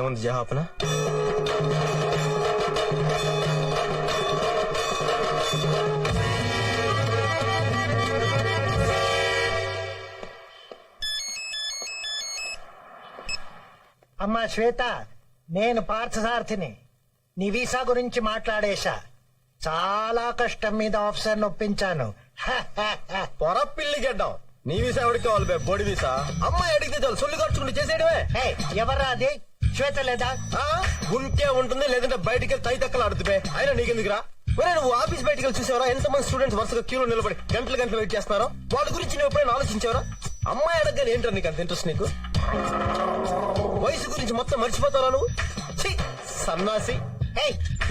ఏముంది జహాపన అమ్మా శ్వేత నేను పార్థసారథిని. నీ వీసా గురించి మాట్లాడేశా. చాలా కష్టం మీద ఆఫీసర్ ఒప్పించాను. హ, హ, హ. పొర పిల్లి గడ్డం. నీ వీసా ఎవరికి కావాలి బే? బోడి వీసా? అమ్మాయి అడిగితే చాలు సొల్లు ఖర్చుకుంటూ చేసేయడమే. హే, ఎవర్రా అది? శ్వేత లేదా? ఉంటే ఉంటుంది లేదంటే బయటికి వెళ్ళి తై తక్కలు ఆడుతుపే అయినా నీకెందుకురా? ఒరే నువ్వు ఆఫీస్ బయటికి వెళ్ళి చూసావరా? ఎంత మంది స్టూడెంట్స్ వరుసగా క్యూలో నిలబడి గంటలు గంటలు వెయిట్ చేస్తున్నారో? వాళ్ళ గురించి నువ్వు ఎప్పుడైనా ఆలోచించావరా? అమ్మాయి అడగగానే ఏంటో నీకు అంత ఇంట్రెస్ట్ నీకు? వయసు గురించి మొత్తం మర్చిపోతారా నువ్వు? సన్నాసి.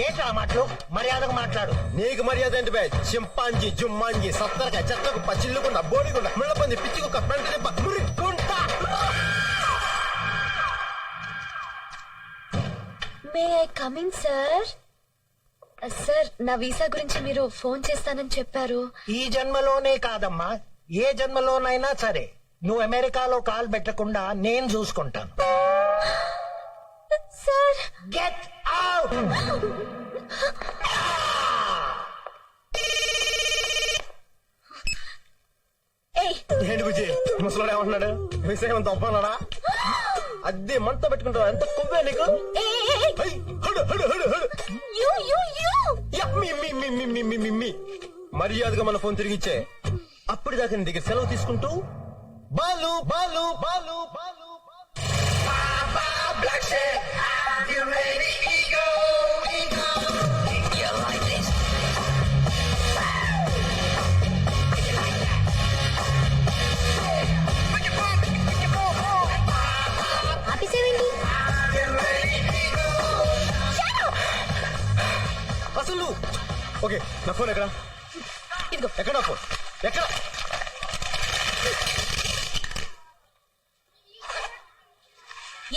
ఏంట్రా మాటలు? మర్యాదగా మాట్లాడు. నీకు మర్యాద ఏంటి బే చింపాంజీ జుమ్మాంజీ సత్తరగా చెత్తకు పచ్చిల్లుకుండా బోడిగుండా ముళ్ళపంది పిచ్చి కుక్క పెంట may I coming sir. Sir Uh, నా వీసా గురించి మీరు ఫోన్ చేస్తానని చెప్పారు. ఈ జన్మలోనే కాదమ్మా. ఏ జన్మలోనైనా సరే. నువ్వు అమెరికాలో కాలు పెట్టకుండా నేను చూసుకుంటాను. సార్. గెట్ అవుట్ ఏంటి బుజ్జి? ముసలాడు ఏమంటున్నాడు? విషయం తప్పన్నాడా అద్దె మంట పెట్టుకుంటావు? ఎంత కొవ్వే నీకు? హై, హడు, హడు, హడు, హడు. You you you. యా, మీ, మీ, మీ, మీ, మీ, మీ, మీ, మీ. మర్యాదగా మన ఫోన్ తిరిగిచ్చే. అప్పటిదాకా నీ దగ్గర సెలవు తీసుకుంటూ. బాలు బాలు బాలు బాలు ఆపేసేవండి ఓకే నా ఫోన్ ఎక్కడ? ఇదిగో. ఎక్కడ నా ఫోన్? ఎక్కడ?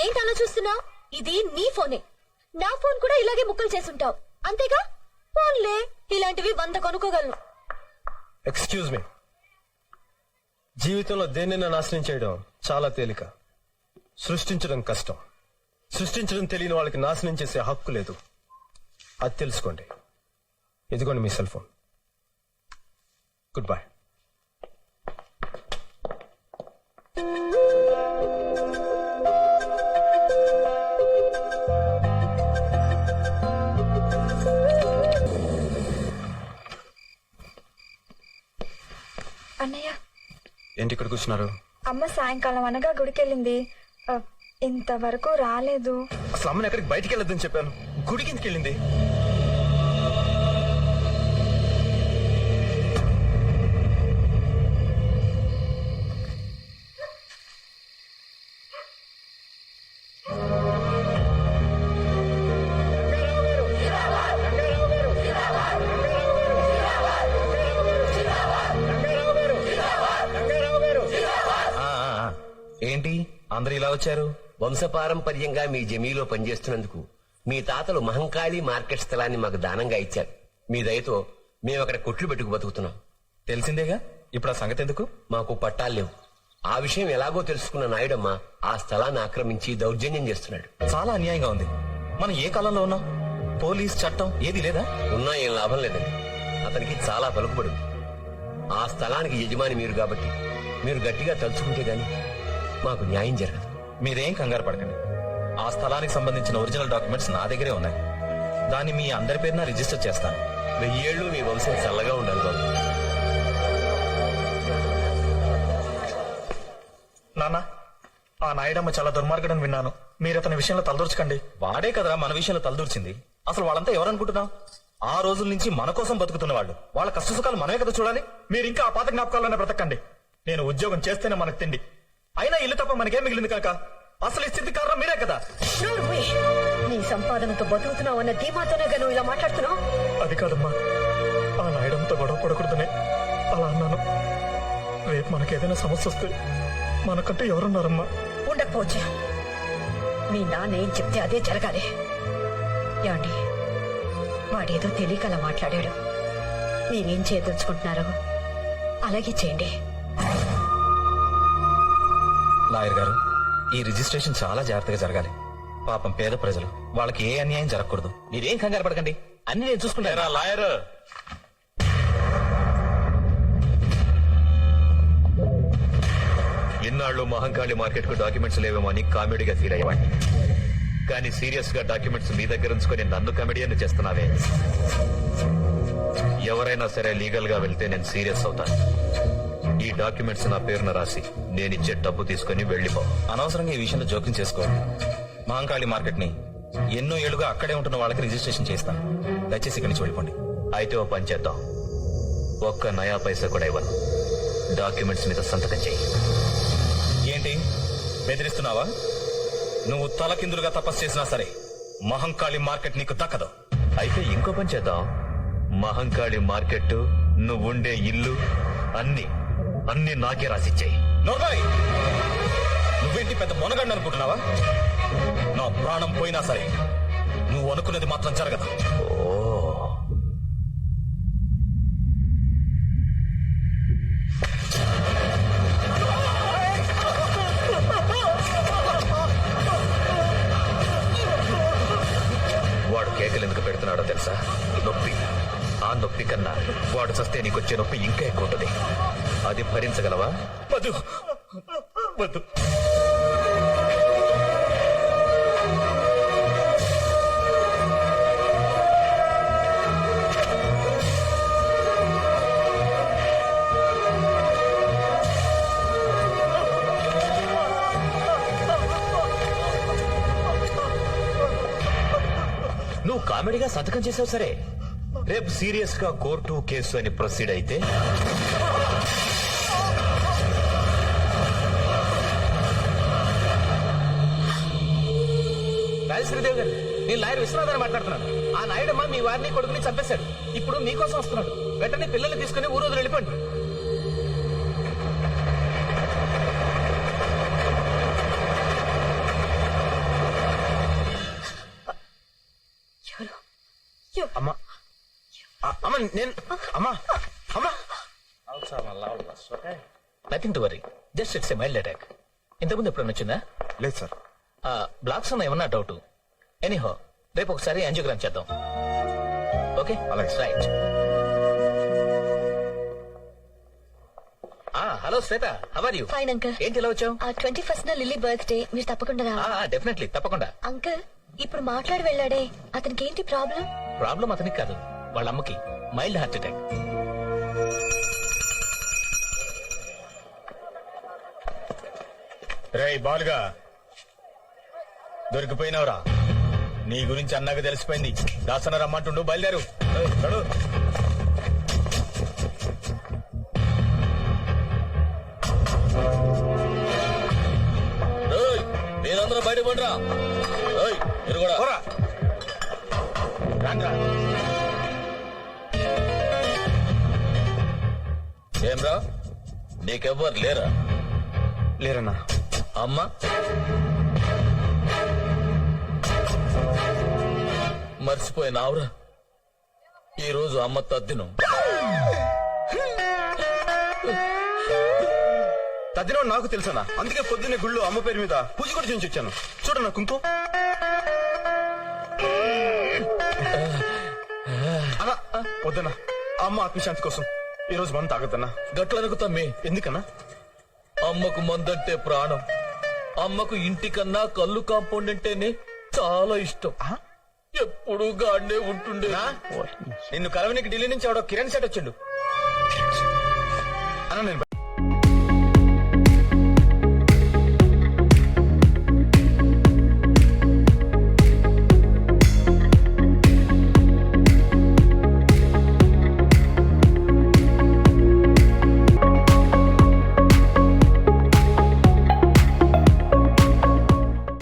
ఏంటి అలా చూస్తున్నావు? ఇది నీ ఫోనే. నా ఫోన్ కూడా ఇలాగే ముక్కలు చేసుంటావు అంతేగా? ఫోన్లే ఇలాంటివి వంద కొనుక్కోగలను. ఎక్స్క్యూజ్ మీ జీవితంలో దేన్నైనా నాశనం చేయడం చాలా తేలిక. సృష్టించడం కష్టం. సృష్టించడం తెలియని వాళ్ళకి నాశనం చేసే హక్కు లేదు. అది తెలుసుకోండి. ఇదిగోండి మీ సెల్ ఫోన్. గుడ్ బై అన్నయ్య. ఏంటి ఇక్కడ కూర్చున్నారు? అమ్మ సాయంకాలం అనగా గుడికెళ్ళింది. ఆ, ఇంతవరకు రాలేదు. అసలు అమ్మని ఎక్కడికి బయటికి వెళ్ళొద్దని చెప్పాను. గుడికి ఎందుకు వెళ్ళింది. అందరు ఇలా వచ్చారు? వంశపారంపర్యంగా మీ జమీలో పనిచేస్తున్నందుకు మీ తాతలు మహంకాళి మార్కెట్ స్థలాన్ని మాకు దానంగా ఇచ్చారు. మీ దయతో మేము అక్కడ కొట్లు పెట్టుకు బతుకుతున్నాం. తెలిసిందేగా? ఇప్పుడు ఆ సంగతి ఎందుకు? మాకు పట్టాలు లేవు. ఆ విషయం ఎలాగో తెలుసుకున్న నాయుడమ్మ ఆ స్థలాన్ని ఆక్రమించి దౌర్జన్యం చేస్తున్నాడు. చాలా అన్యాయంగా ఉంది. మనం ఏ కాలంలో ఉన్నాం? పోలీస్ చట్టం ఏది లేదా? ఉన్నా ఏం లాభం లేదండి. అతనికి చాలా పలుకుబడి ఉంది. ఆ స్థలానికి యజమాని మీరు కాబట్టి మీరు గట్టిగా తలుచుకుంటే గాని మాకు న్యాయం జరగదు. మీరేం కంగారు పడకండి. ఆ స్థలానికి సంబంధించిన ఒరిజినల్ డాక్యుమెంట్స్ నా దగ్గరే ఉన్నాయి. దాన్ని మీ అందరి పేరున రిజిస్టర్ చేస్తాను. వెయ్యేళ్ళు మీ వంశం చల్లగా ఉండాలి బాబు. నాన్న ఆ నాయుడమ్మ చాలా దుర్మార్గుడని విన్నాను. మీరు అతని విషయంలో తలదూర్చకండి. వాడే కదరా మన విషయంలో తలదూర్చింది. అసలు వాళ్ళంతా ఎవరనుకుంటున్నాం ఆ రోజుల నుంచి మన కోసం బతుకుతున్న వాళ్ళు. వాళ్ళ కష్ట సుఖాలు మనమే కదా చూడాలి. మీరు ఇంకా ఆ పాత జ్ఞాపకాలనే బ్రతకండి. నేను ఉద్యోగం చేస్తేనే మనకు తిండి. అయినా ఇల్లు తప్ప మనకేం మిగిలింది కాక? అసలు ఈ స్థితి కారణం మీరే కదా. నీ సంపాదనతో బతుకుతున్నావు అన్న ధీమాతోనే గా నువ్వు ఇలా మాట్లాడుతున్నావు? అది కాదమ్మా. ఆ నాయుడంతో గొడవ పడకూడదనే అలా అన్నాను. రేపు మనకేదైనా సమస్య వస్తే మనకంటే ఎవరున్నారమ్మా? ఉండకపోవచ్చు. మీ నాన్న ఏం చెప్తే అదే జరగాలి. ఏమండి? వాడేదో తెలియక అలా మాట్లాడాడు. మీరేం చేయదలుచుకుంటున్నారో అలాగే చేయండి. లాయర్ గారు ఈ రిజిస్ట్రేషన్ చాలా జాగ్రత్తగా జరగాలి. పాపం పేద ప్రజలు వాళ్ళకి ఏ అన్యాయం జరగకూడదు. మీరేం కంగారు పడకండి. అన్ని నేను చూసుకుంటారా లాయర్? ఇన్నాళ్ళు మహంకాళి మార్కెట్కు డాక్యుమెంట్స్ లేవేమో అని కామెడీగా ఫీల్ అయ్యేవాడిని. కానీ సీరియస్గా డాక్యుమెంట్స్ మీ దగ్గర ఉంచుకొని నన్ను కమెడియన్ చేస్తున్నావే. ఎవరైనా సరే లీగల్గా వెళ్తే నేను సీరియస్ అవుతాను. ఈ డాక్యుమెంట్స్ నా పేరున రాసి నేనిచ్చే డబ్బు తీసుకొని వెళ్ళిపో. అనవసరంగా ఈ విషయంలో జోక్యం చేసుకో మహంకాళి మార్కెట్ని ఎన్నో ఏళ్ళుగా అక్కడే ఉంటున్న వాళ్ళకి రిజిస్ట్రేషన్ చేస్తాను దయచేసి ఇక్కడి నుంచి వెళ్ళిపోండి. అయితే ఓ పని చేద్దాం. ఒక్క నయా పైసా కూడా ఇవ్వను. డాక్యుమెంట్స్ మీద సంతకం చెయ్యి ఏంటి? బెదిరిస్తున్నావా? నువ్వు తలకిందులుగా తపస్సు చేసినా సరే మహంకాళి మార్కెట్ నీకు దక్కదు. అయితే ఇంకో పని చేద్దాం. మహంకాళి మార్కెట్ నువ్వుండే ఇల్లు అన్ని అన్ని నాకే రాసిచ్చాయి. నోర్బాయ్ నువ్వేంటి పెద్ద మొనగండి అనుకుంటున్నావా? నా ప్రాణం పోయినా సరే నువ్వు అనుకున్నది మాత్రం జరగదు. ఓ వాడు కేకలు ఎందుకు పెడుతున్నాడో తెలుసా? నొప్పి కన్నా వాడు చస్తే నీకొచ్చే నొప్పి ఇంకా ఎక్కువ ఉంటుంది అది భరించగలవా? వద్దు. వద్దు. నువ్వు కామెడీగా సంతకం చేసావు సరే. రేపు సీరియస్గా కోర్టు కేసు అని ప్రొసీడ్ అయితే? రాజశ్రీదేవి గారు నేను లాయర్ అని మాట్లాడుతున్నాను. ఆ నాయుడమ్మ మీ వారిని కొడుకుని చంపేశాడు. ఇప్పుడు మీకోసం వస్తున్నాడు. వెంటనే పిల్లల్ని తీసుకుని ఊరోజు వెళ్ళిపోండి అమ్మా ఆ- అమ్మా నేను అమ్మా అమ్మా. Nothing to worry just it's a mild attack ఇంతకుముందు ఎప్పుడైనా వచ్చిందా? లేదు సార్. బ్లాక్స్ ఉన్నాయి ఏమన్నా డౌట్ ఎనీహో రేపు ఒకసారి యాంజియోగ్రామ్ చేద్దాం. ఓకే అలాగే. Right hello Shweta. How are you fine uncle ఏంటి ఇలా వచ్చావు? ఆ ట్వంటీ ఫస్ట్ నా లిల్లీ బర్త్డే మీరు తప్పకుండా రావాలి డెఫినెట్లీ తప్పకుండా. అంకుల్ ఇప్పుడు మాట్లాడి వెళ్ళాడే. అతనికి ఏంటి ప్రాబ్లం ప్రాబ్లం అతనికి కాదు వాళ్ళ అమ్మకి. Mild heart attack. రేయ్ బాలుగా. దొరికిపోయినవరా? నీ గురించి అన్నగా తెలిసిపోయింది. దాసన రమ్మంటుండు బయలుదేరు. మీరందరూ బయట పండిరా రాండ్రా. ఏమ్రా? నీకెవ్వరు లేరా? లేరన్నా. అమ్మ? మర్చిపోయినావురా ఈరోజు అమ్మ తద్దినం. తద్దినం నాకు తెలుసన్నా. అందుకే పొద్దున్నే గుళ్ళు అమ్మ పేరు మీద పూజ కూడా చేయించి వచ్చాను. చూడన్నా కుంకుమ అన్నా వద్దన్నా. అమ్మ ఆత్మశాంతి కోసం. ఈ రోజు మనం తాగద్దన్నా? గట్లనుకు తమ్మి ఎందుకన్నా? అమ్మకు మందంటే ప్రాణం. అమ్మకు ఇంటికన్నా కళ్ళు కాంపౌండ్ అంటేనే చాలా ఇష్టం. ఎప్పుడు గాడే ఉంటుండే. నిన్ను కలవనికి ఢిల్లీ నుంచి ఎవడో కిరణ్ సెట్ వచ్చిండు. అన్న నేను